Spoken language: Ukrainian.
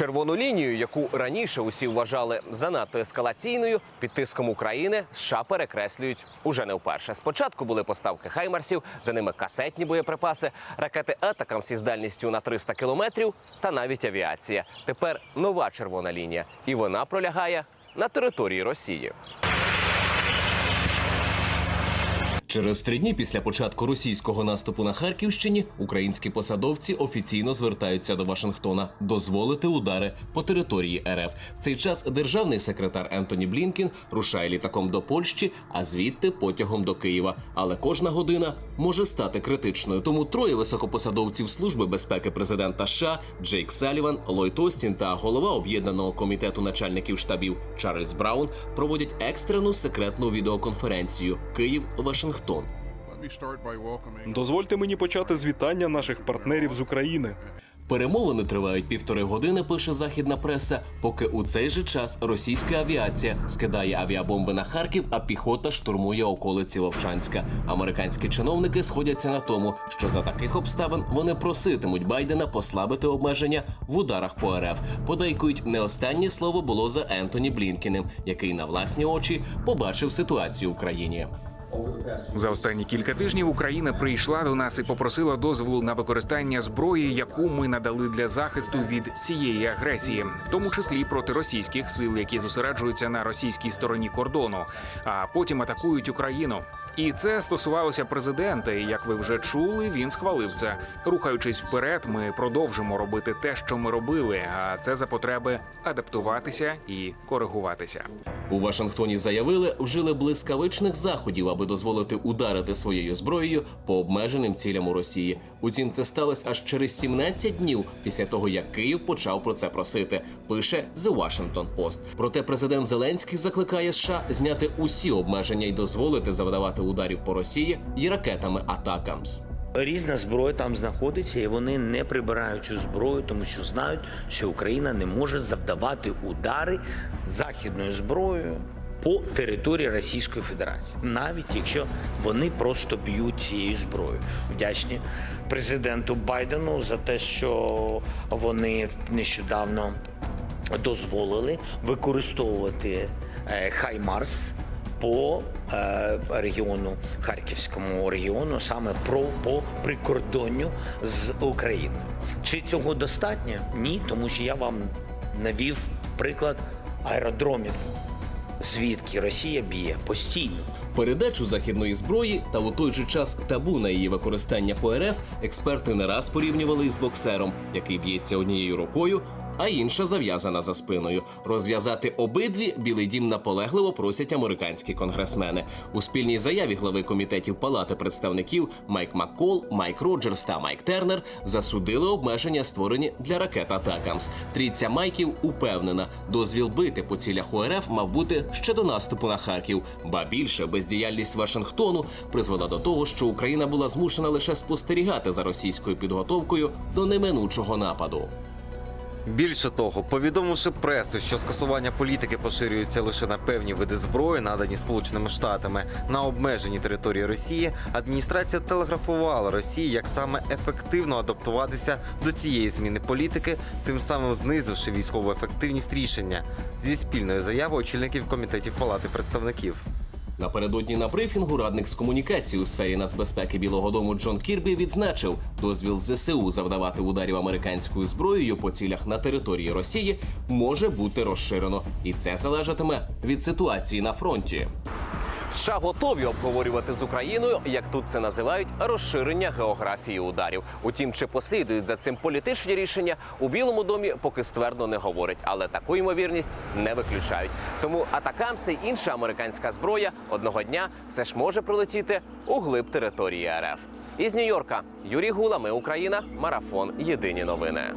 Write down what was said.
Червону лінію, яку раніше усі вважали занадто ескалаційною, під тиском України США перекреслюють уже не вперше. Спочатку були поставки хаймарсів, за ними касетні боєприпаси, ракети атакам із дальністю на 300 кілометрів та навіть авіація. Тепер нова червона лінія, і вона пролягає на території Росії. Через три дні після початку російського наступу на Харківщині українські посадовці офіційно звертаються до Вашингтона дозволити удари по території РФ. В цей час державний секретар Ентоні Блінкін рушає літаком до Польщі, а звідти потягом до Києва. Але кожна година може стати критичною. Тому троє високопосадовців служби безпеки президента США Джейк Саліван, Ллойд Остін та голова об'єднаного комітету начальників штабів Чарльз Браун проводять екстрену секретну відеоконференцію Київ Вашингтон. Дозвольте мені почати з вітання наших партнерів з України. Перемовини тривають півтори години. Пише західна преса. Поки у цей же час російська авіація скидає авіабомби на Харків, а піхота штурмує околиці Вовчанська. Американські чиновники сходяться на тому, що за таких обставин вони проситимуть Байдена послабити обмеження в ударах по РФ. Подейкують не останнє слово було за Ентоні Блінкіним, який на власні очі побачив ситуацію в країні. За останні кілька тижнів Україна прийшла до нас і попросила дозволу на використання зброї, яку ми надали для захисту від цієї агресії, в тому числі проти російських сил, які зосереджуються на російській стороні кордону, а потім атакують Україну. І це стосувалося президента. І як ви вже чули, він схвалив це. Рухаючись вперед, ми продовжимо робити те, що ми робили. А це за потреби адаптуватися і коригуватися. У Вашингтоні заявили, вжили блискавичних заходів, аби дозволити ударити своєю зброєю по обмеженим цілям у Росії. Утім, це сталося аж через 17 днів після того, як Київ почав про це просити. Пише The Washington Post. Проте президент Зеленський закликає США зняти усі обмеження і дозволити завдавати ударів по Росії і ракетами Атакамс. Різна зброя там знаходиться, і вони не прибирають цю зброю, тому що знають, що Україна не може завдавати удари західною зброєю по території Російської Федерації, навіть якщо вони просто б'ють цією зброєю. Вдячні президенту Байдену за те, що вони нещодавно дозволили використовувати е, Хаймарс по е, регіону Харківському регіону, саме про по прикордонню з Україною. Чи цього достатньо? Ні, тому що я вам навів приклад аеродромів, звідки Росія б'є постійно. Передачу західної зброї та у той же час табу на її використання по РФ експерти не раз порівнювали із боксером, який б'ється однією рукою, а інша зав'язана за спиною. Розв'язати обидві Білий Дім наполегливо просять американські конгресмени. У спільній заяві глави комітетів Палати представників Майк Маккол, Майк Роджерс та Майк Тернер засудили обмеження, створені для ракет Атакамс. Трійця Майків упевнена, дозвіл бити по цілях УРФ мав бути ще до наступу на Харків. Ба більше бездіяльність Вашингтону призвела до того, що Україна була змушена лише спостерігати за російською підготовкою до неминучого нападу. Більше того, повідомивши пресу, що скасування політики поширюється лише на певні види зброї, надані Сполученими Штатами на обмеженій території Росії, адміністрація телеграфувала Росії, як саме ефективно адаптуватися до цієї зміни політики, тим самим знизивши військову ефективність рішення зі спільною заявою очільників комітетів Палати представників. Напередодні на брифінгу радник з комунікації у сфері нацбезпеки Білого Дому Джон Кірбі відзначив, дозвіл ЗСУ завдавати ударів американською зброєю по цілях на території Росії може бути розширено, і це залежатиме від ситуації на фронті. США готові обговорювати з Україною, як тут це називають, розширення географії ударів. Утім, чи послідують за цим політичні рішення у Білому домі поки ствердно не говорять, але таку ймовірність не виключають. Тому атакамси й інша американська зброя одного дня все ж може прилетіти у глиб території РФ. Із Нью-Йорка Юрій Гула, ми Україна, марафон. Єдині новини.